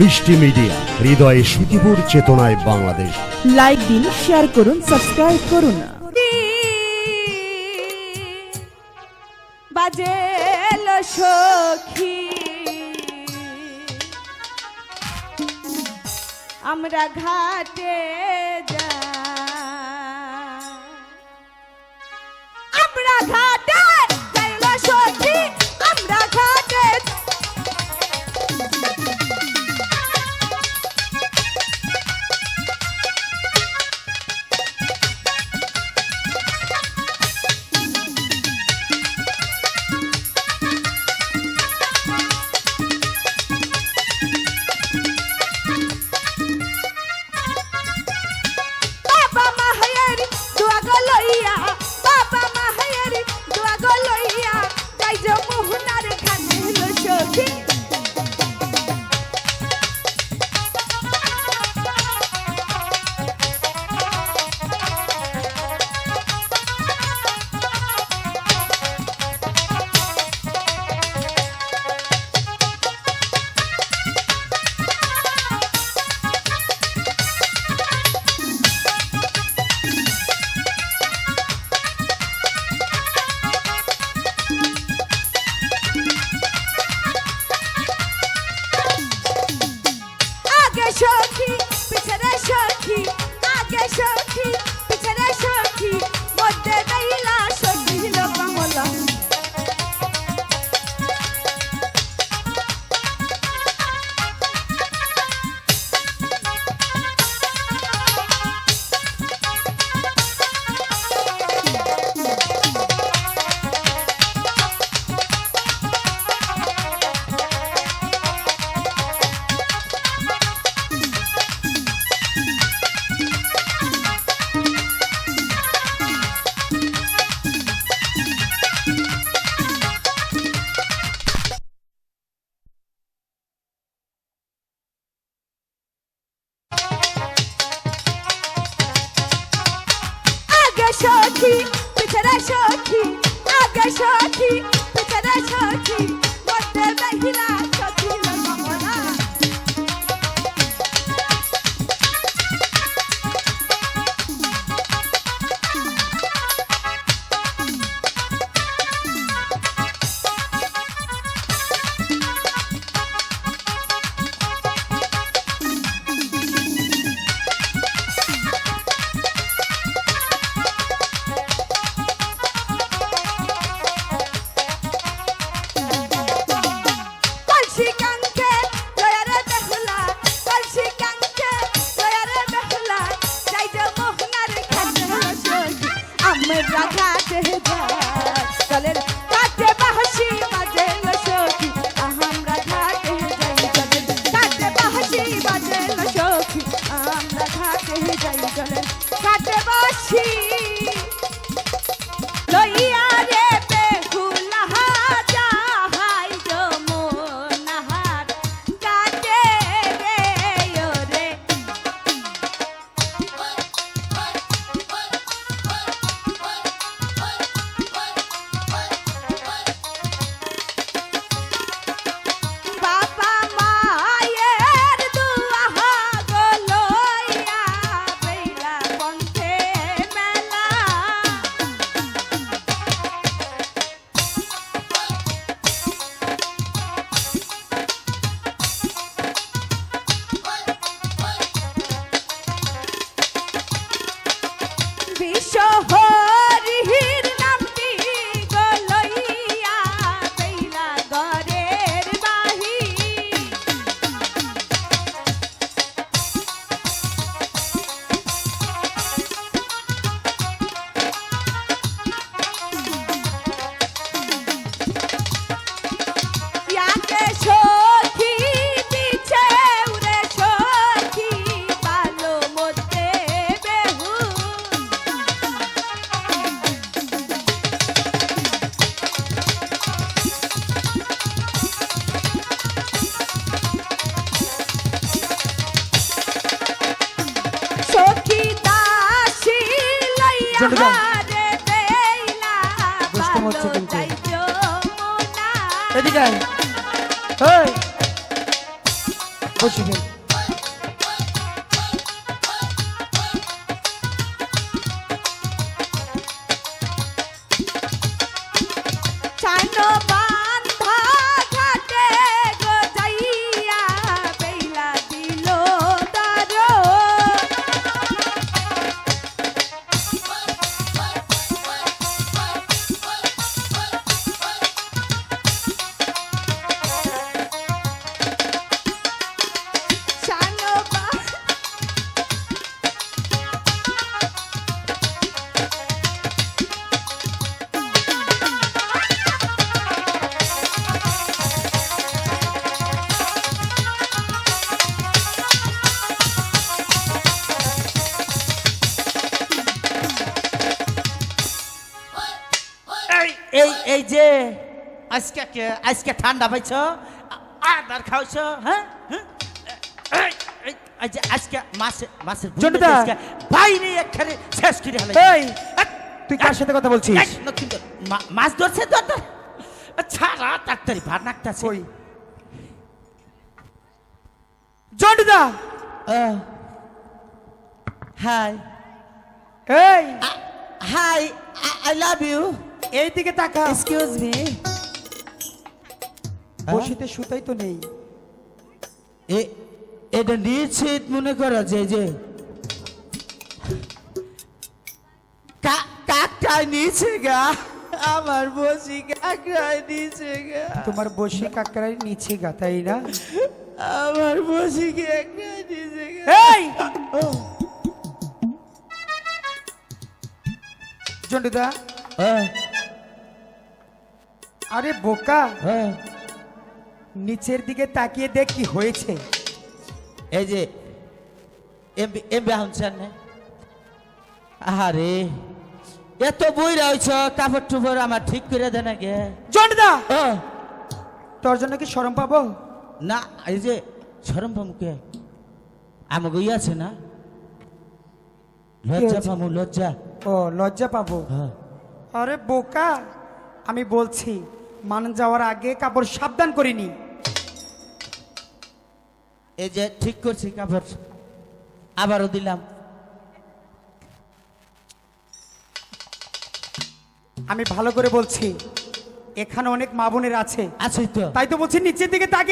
মিষ্টি মিডিয়া হৃদয়ে সুতিপুর চেতনায় বাংলাদেশ। লাইক দিন শেয়ার করুন সাবস্ক্রাইব করুন। বাজে সখী। আমরা ঘাটে যা আমরা ঘাট সখী বটে দেখিলা চট্টগ্রাম দুষ্টম হচ্ছে কিন্তু। এদিকে বসি কিন্তু এই যে আজকে কে? আজকে ঠান্ডা পাইছ? আদার খাওছ হ্যাঁ? হ্যাঁ? আজকে জন্টুদা। আজকে। বাইরে একখানে শেষ করে হলে এই তুই কার সাথে কথা বলছিস? মাছ ধরছে তো ছাড়া তাড়াতাড়ি ভাত নাকতাছে। কই? জন্ডুদা হাই। এই। Hi I love you. এই দিকে তাকা এক্সকিউজ মি বসিতে সুতাই তো নেই। এ এটা নিশ্চিত মনে করা যে যে কা- কাকটাই নিচে গা আমার বসি কাকটাই নিচে গা। তোমার বসি কাকড়াই নিচে গা তাই না? আমার বসি কাকটাই নিচে গা। এই! জন্ডুদা। হ্যাঁ, আরে বোকা। হ্যাঁ। নিচের দিকে তাকিয়ে দেখ কি হয়েছে। এই যে এমবি এমবি হামছেন না। আরে এত বই রয়েছ কাপড় টুপড় আমার ঠিক করে দেন গে। জন্ডুদা ও। তোর জন্য কি শরম পাবো? না এই যে শরম সরম পামুকে আমাকে ই আছে না? লজ্জা? পামু লজ্জা। ও লজ্জা পাবো? হ্যাঁ। আরে বোকা আমি বলছি মান যাওয়ার আগে কাপড় সাবধান করিনি এই যে ঠিক করছি কাপড় আবারও দিলাম। আমি ভালো করে বলছি এখানে অনেক মা বোনের আছে। আছেই তো। তাই তো বলছি নিচের দিকে তাকিয়ে